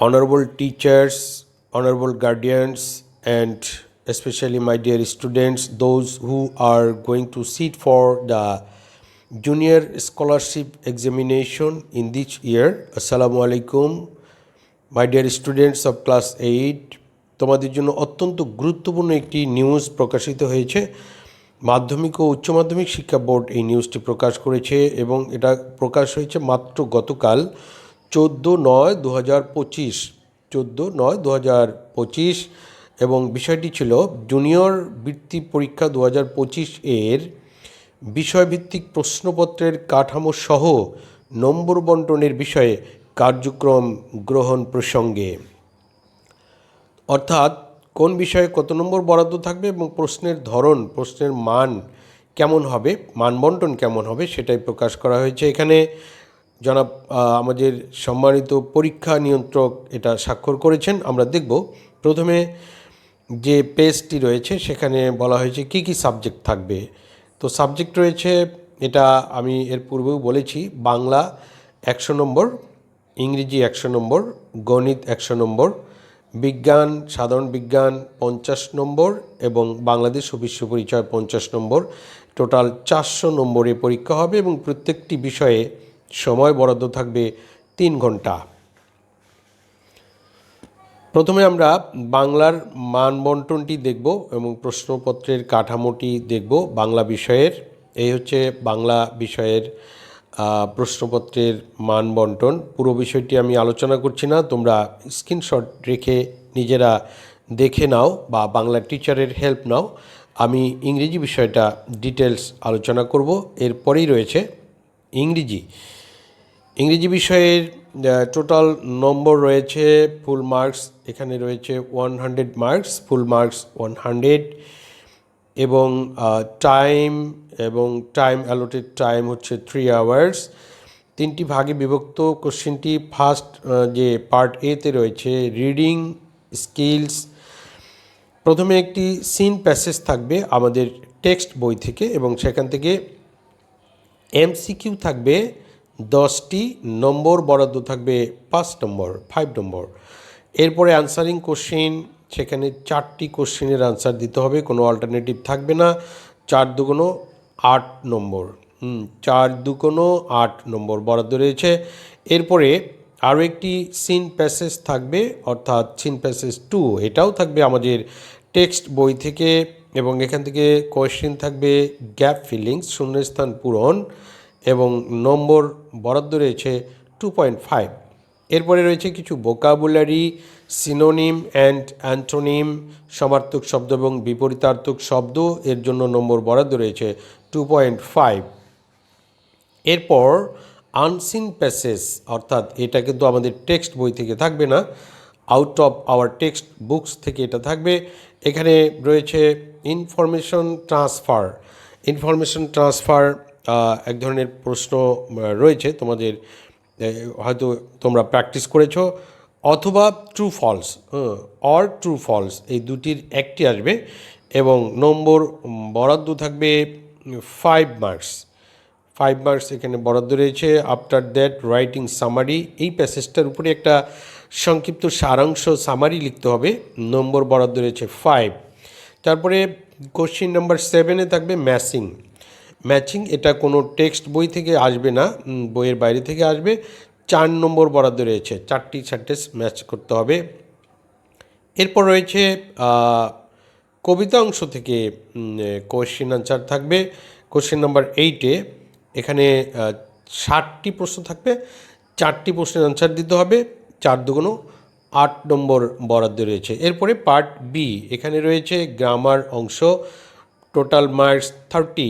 honorable teachers, honorable guardians, and especially my dear students, those who are going to sit for the junior scholarship examination in this year. Assalamu alaikum, my dear students of class 8. তোমাদের জন্য অত্যন্ত গুরুত্বপূর্ণ একটি news প্রকাশিত হয়েছে মাধ্যমিক ও উচ্চ মাধ্যমিক শিক্ষা বোর্ড এই নিউজটি প্রকাশ করেছে এবং এটা প্রকাশ হয়েছে মাত্র গতকাল চোদ্দ নয় দু হাজার পঁচিশ, চোদ্দ নয় দু হাজার পঁচিশ এবং বিষয়টি ছিল জুনিয়র বৃত্তি পরীক্ষা দু হাজার পঁচিশ এর বিষয়ভিত্তিক প্রশ্নপত্রের কাঠামো সহ নম্বর বন্টনের বিষয়ে কার্যক্রম গ্রহণ প্রসঙ্গে। অর্থাৎ কোন বিষয়ে কত নম্বর বরাদ্দ থাকবে এবং প্রশ্নের ধরন, প্রশ্নের মান কেমন হবে, মান বন্টন কেমন হবে সেটাই প্রকাশ করা হয়েছে এখানে। জনাব আমাদের সম্মানিত পরীক্ষা নিয়ন্ত্রক এটা স্বাক্ষর করেছেন। আমরা দেখব প্রথমে যে পেজটি রয়েছে, সেখানে বলা হয়েছে কি কি সাবজেক্ট থাকবে। তো সাবজেক্ট রয়েছে, এটা আমি এর পূর্বেও বলেছি, বাংলা একশো নম্বর, ইংরেজি একশো নম্বর, গণিত একশো নম্বর, বিজ্ঞান, সাধারণ বিজ্ঞান পঞ্চাশ নম্বর এবং বাংলাদেশ ও বিশ্ব পরিচয় পঞ্চাশ নম্বর। টোটাল চারশো নম্বরে পরীক্ষা হবে এবং প্রত্যেকটি বিষয়ে সময় বরাদ্দ থাকবে তিন ঘণ্টা। প্রথমে আমরা বাংলার মান বন্টনটি দেখব এবং প্রশ্নপত্রের কাঠামোটি দেখব বাংলা বিষয়ের। এই হচ্ছে বাংলা বিষয়ের প্রশ্নপত্রের মান বন্টন পুরো বিষয়টি আমি আলোচনা করছি না, তোমরা স্ক্রিনশট রেখে নিজেরা দেখে নাও বা বাংলা টিচারের হেল্প নাও। আমি ইংরেজি বিষয়টা ডিটেলস আলোচনা করব, এরপরেই রয়েছে ইংরেজি। ইংরেজি বিষয়ের টোটাল নম্বর রয়েছে ফুল মার্কস এখানে রয়েছে one hundred marks full marks one hundred এবং টাইম এবং টাইম অ্যালোটেড টাইম হচ্ছে থ্রি আওয়ার্স তিনটি ভাগে বিভক্ত কোশ্চেনটি ফার্স্ট যে পার্ট এতে রয়েছে রিডিং স্কিলস প্রথমে একটি সিন প্যাসেজ থাকবে আমাদের টেক্সট বই থেকে এবং সেখান থেকে এমসিকিউ থাকবে। দশটি নম্বর বরাদ্দ থাকবে পাঁচ নম্বর ফাইভ নম্বর। এরপরে আনসারিং কোশ্চেন সেখানে চারটি কোশ্চেনের আনসার দিতে হবে, কোনো অল্টারনেটিভ থাকবে না। চার দুগুনো আট নম্বর। চার দুগুনো আট নম্বর বরাদ্দ রয়েছে। এরপরে আরও একটি সিন প্যাসেজ থাকবে, অর্থাৎ সিন প্যাসেজ টু এটাও থাকবে আমাদের টেক্সট বই থেকে, এবং এখান থেকে কোয়েশ্চেন থাকবে গ্যাপ ফিলিংস শূন্যস্থান পূরণ। এবং নম্বর বরাদ্দ রয়েছে টু পয়েন্ট ফাইভ এরপরে রয়েছে কিছু ভোকাবুলারি সিনোনিম অ্যান্ড অ্যান্টোনিম সমার্থক শব্দ এবং বিপরীতার্থক শব্দ, এর জন্য নম্বর বরাদ্দ রয়েছে টু পয়েন্ট ফাইভ এরপর আনসিন প্যাসেজ অর্থাৎ এটা কিন্তু আমাদের টেক্সট বই থেকে থাকবে না out of our text books থেকে এটা থাকবে। এখানে রয়েছে ইনফরমেশন ট্রান্সফার ইনফরমেশন ট্রান্সফার এক ধরনের প্রশ্ন রয়েছে তোমাদের হয়তো তোমরা প্র্যাকটিস করেছ, অথবা true false or true false এই দুটির একটি আসবে, এবং নম্বর বরাদ্দ থাকবে ফাইভ মার্কস ফাইভ মার্কস এখানে বরাদ্দ রয়েছে আফটার দ্যাট রাইটিং সামারি এই প্যাসেজটার উপরে একটা সংক্ষিপ্ত সারাংশ সামারি লিখতে হবে, নম্বর বরাদ্দ রয়েছে ফাইভ তারপরে কোশ্চিন নাম্বার সেভেনে থাকবে ম্যাচিং ম্যাচিং, এটা কোনো টেক্সট বই থেকে আসবে না বইয়ের বাইরে থেকে আসবে। চার নম্বর বরাদ্দ রয়েছে, চারটি সেন্টেন্স ম্যাচ করতে হবে। এরপর রয়েছে কবিতা অংশ থেকে কোয়েশ্চেন আনসার থাকবে। কোশ্চেন নাম্বার এইটে এখানে ষাটটি প্রশ্ন থাকবে, চারটি প্রশ্নের আনসার দিতে হবে, চার দুগুণো আট নম্বর বরাদ্দ রয়েছে। এরপরে পার্ট বি এখানে রয়েছে গ্রামার অংশ। Total marks thirty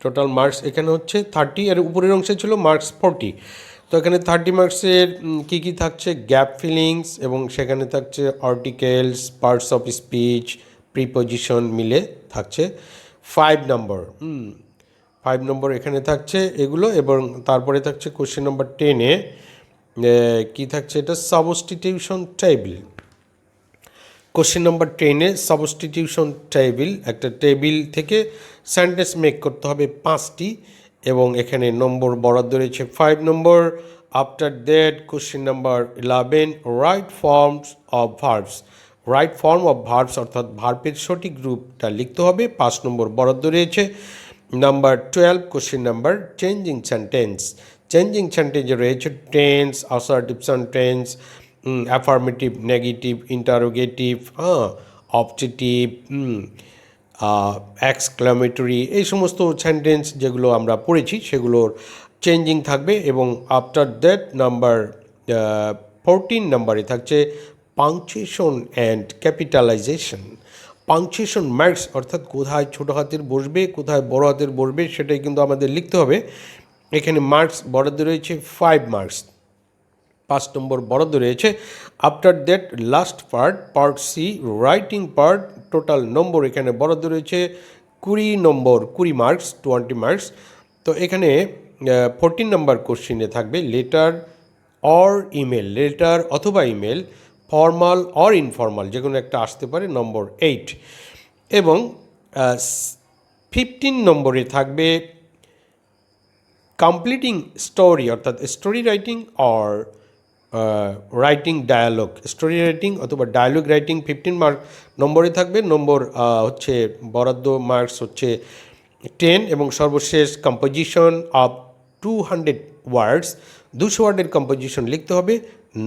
total marks এখানে হচ্ছে থার্টি আর উপরের অংশে ছিল মার্কস ফোরটি তো এখানে থার্টি মার্কসের কী কী থাকছে? গ্যাপ ফিলিংস এবং সেখানে থাকছে articles parts of speech preposition মিলে থাকছে ফাইভ নম্বর ফাইভ নম্বর এখানে থাকছে এগুলো এবং তারপরে থাকছে কোশ্চেন নম্বর টেনে কী থাকছে? এটা সাবস্টিটিউশন টেবিল কোশ্চেন নাম্বার টেনে সাবস্টিটিউশন টেবিল একটা টেবিল থেকে সেন্টেন্স মেক করতে হবে পাঁচটি এবং এখানে নম্বর বরাদ্দ রয়েছে five number after that question number 11 right forms of verbs. Right form of verbs অর্থাৎ ভার্বের সঠিক রূপটা লিখতে হবে, পাঁচ নম্বর বরাদ্দ রয়েছে। Number twelve question number changing sentence changing সেন্টেন্সে রয়েছে tense assertive sentence affirmative negative interrogative হ্যাঁ অপটেটিভ এক্সক্লামেটরি এই সমস্ত সেন্টেন্স যেগুলো আমরা পড়েছি সেগুলোর চেঞ্জিং থাকবে এবং আফটার দ্যাট নাম্বার ফোরটিন নাম্বারে থাকছে punctuation and capitalization punctuation marks অর্থাৎ কোথায় ছোটো হাতের বসবে, কোথায় বড় হাতের বসবে সেটাই কিন্তু আমাদের লিখতে হবে। এখানে মার্কস বরাদ্দ রয়েছে ফাইভ মার্কস পাঁচ নম্বর বরাদ্দ রয়েছে। After that last part part C writing part total নম্বর এখানে বরাদ্দ রয়েছে কুড়ি নম্বর, কুড়ি মার্কস টোয়েন্টি মার্কস তো এখানে ফোরটিন নম্বর কোশ্চিনে থাকবে লেটার অর ইমেল লেটার অথবা ইমেল ফর্মাল অর ইনফর্মাল যে কোনো একটা আসতে পারে নম্বর এইট এবং ফিফটিন নম্বরে থাকবে কমপ্লিটিং স্টোরি অর্থাৎ story writing or writing dialogue story writing অথবা ডায়ালগ রাইটিং ফিফটিন মার্ক নম্বরে থাকবে। নম্বর হচ্ছে বরাদ্দ মার্কস হচ্ছে টেন এবং সর্বশেষ composition of two hundred words দুশো ওয়ার্ডের কম্পোজিশন লিখতে হবে।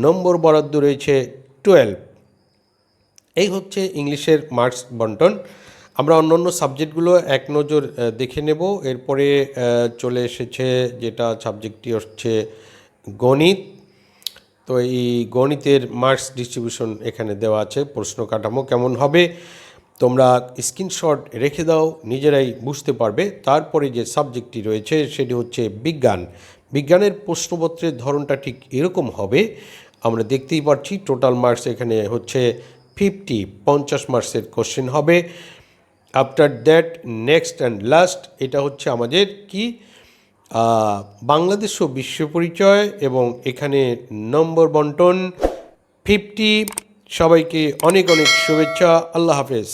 নম্বর বরাদ্দ রয়েছে টুয়েলভ এই হচ্ছে ইংলিশের মার্কস বন্টন। আমরা অন্য অন্য সাবজেক্টগুলো এক নজর দেখে নেব। এরপরে চলে এসেছে যেটা সাবজেক্টটি হচ্ছে গণিত। তো এই গণিতের মার্কস ডিস্ট্রিবিউশন এখানে দেওয়া আছে, প্রশ্ন কাঠামো কেমন হবে? তোমরা স্ক্রিনশট রেখে দাও, নিজেরাই বুঝতে পারবে। তারপরে যে সাবজেক্টটি রয়েছে, সেটি হচ্ছে বিজ্ঞান। বিজ্ঞানের প্রশ্নপত্রের ধরনটা ঠিক এরকম হবে, আমরা দেখতেই পাচ্ছি টোটাল মার্কস এখানে হচ্ছে ফিফটি পঞ্চাশ মার্কসের কোশ্চেন হবে। After that next and last এটা হচ্ছে আমাদের কি? বাংলাদেশ ও বিশ্ব পরিচয় এবং এখানে নম্বর বন্টন, ফিফটি, সবাইকে অনেক অনেক শুভেচ্ছা, আল্লাহ হাফেজ।